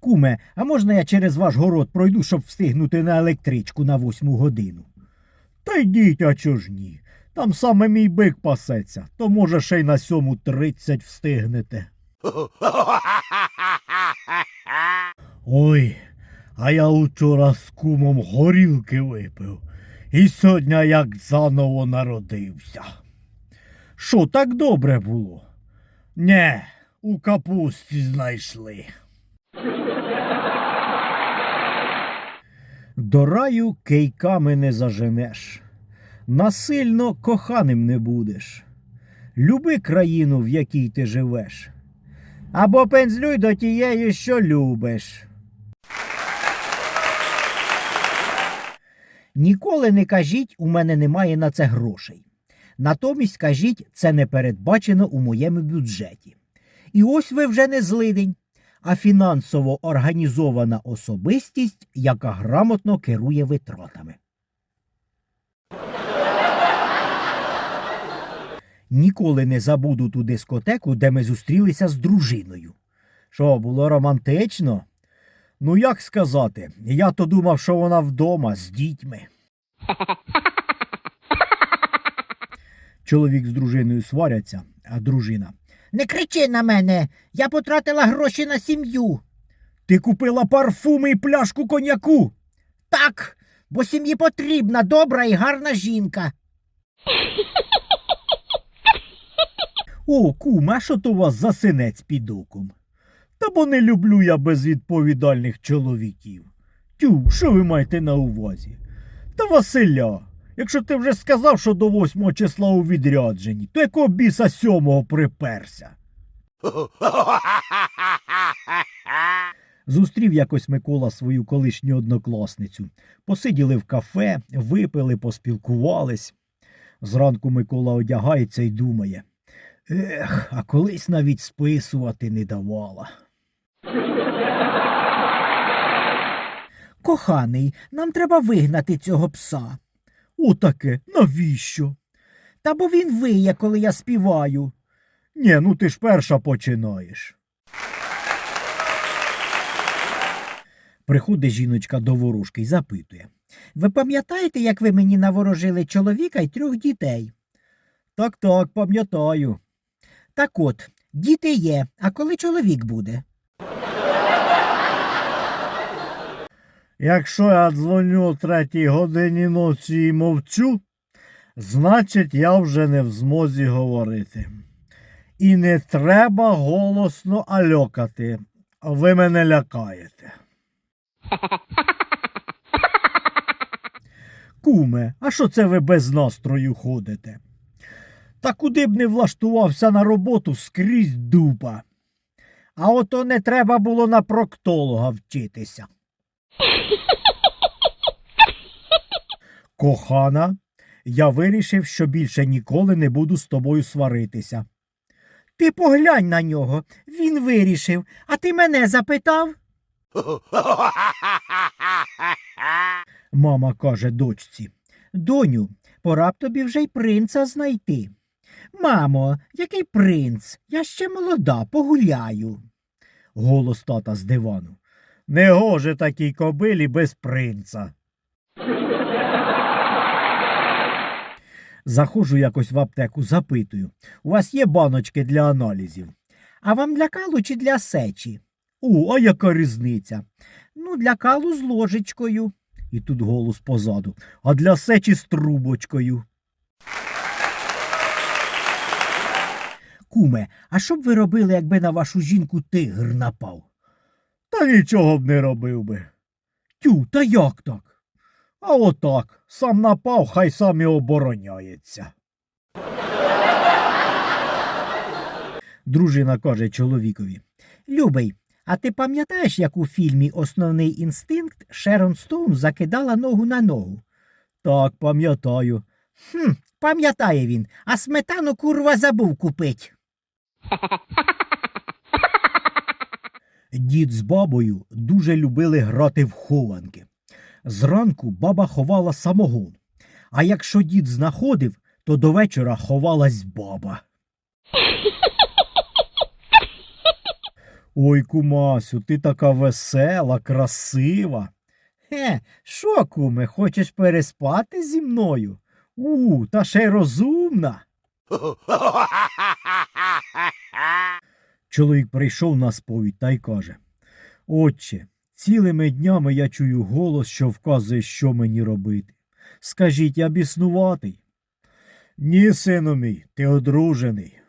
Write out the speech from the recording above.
Куме, а можна я через ваш город пройду, щоб встигнути на електричку на восьму годину? Та йдіть, а чого ж ні? Там саме мій бик пасеться, то може ще й на сьому тридцять встигнете. Ой, а я учора з кумом горілки випив. І сьогодні як заново народився. Що так добре було? Не, у капусті знайшли. До раю кейками не заженеш, насильно коханим не будеш. Люби країну, в якій ти живеш. Або пензлюй до тієї, що любиш. Ніколи не кажіть, у мене немає на це грошей. Натомість кажіть, це не передбачено у моєму бюджеті. І ось ви вже не злидень, а фінансово організована особистість, яка грамотно керує витратами. Ніколи не забуду ту дискотеку, де ми зустрілися з дружиною. Що, було романтично? Ну, як сказати, я то думав, що вона вдома з дітьми. Чоловік з дружиною сваряться, а дружина. Не кричи на мене, я потратила гроші на сім'ю. Ти купила парфуми і пляшку коньяку. Так, бо сім'ї потрібна добра і гарна жінка. О, кум, а що то у вас за синець під оком? Та бо не люблю я безвідповідальних чоловіків. Тю, що ви маєте на увазі? Та Василя, якщо ти вже сказав, що до восьмого числа у відрядженні, то якого біса сьомого приперся? Зустрів якось Микола свою колишню однокласницю. Посиділи в кафе, випили, поспілкувались. Зранку Микола одягається і думає. Ех, а колись навіть списувати не давала. Коханий, нам треба вигнати цього пса. Отаке, навіщо? Та бо він виє, коли я співаю. Нє, ну ти ж перша починаєш. Приходить жіночка до ворожки й запитує. Ви пам'ятаєте, як ви мені наворожили чоловіка й трьох дітей? Так, так, пам'ятаю. Так от, діти є, а коли чоловік буде? Якщо я дзвоню о третій годині ночі і мовчу, значить я вже не в змозі говорити. І не треба голосно альокати. Ви мене лякаєте. Куме, а що це ви без настрою ходите? Та куди б не влаштувався на роботу скрізь дупа. А ото не треба було на проктолога вчитися. Кохана, я вирішив, що більше ніколи не буду з тобою сваритися. Ти поглянь на нього. Він вирішив, а ти мене запитав. Мама каже дочці. Доню, пора б тобі вже й принца знайти. Мамо, який принц? Я ще молода, погуляю. Голос тата з дивану. Не гоже такій кобилі без принца. Заходжу якось в аптеку, запитую. У вас є баночки для аналізів? А вам для калу чи для сечі? О, а яка різниця? Ну, для калу з ложечкою. І тут голос позаду. А для сечі з трубочкою. Куме, а що б ви робили, якби на вашу жінку тигр напав? Та нічого б не робив би. Тю, та як так? А отак, сам напав, хай сам і обороняється. Дружина каже чоловікові. Любий, а ти пам'ятаєш, як у фільмі Основний інстинкт Шерон Стоун закидала ногу на ногу? Так, пам'ятаю. Хм, пам'ятає він, а сметану курва забув купить. Дід з бабою дуже любили грати в хованки. Зранку баба ховала самогон, а якщо дід знаходив, то до вечора ховалась баба. Ой, кумасю, ти така весела, красива. Хе, що, куме, хочеш переспати зі мною? У, та ще й розумна. Чоловік прийшов на сповідь та й каже Отче, цілими днями я чую голос, що вказує, що мені робити. Скажіть, я біснуватий. Ні, сину мій, ти одружений.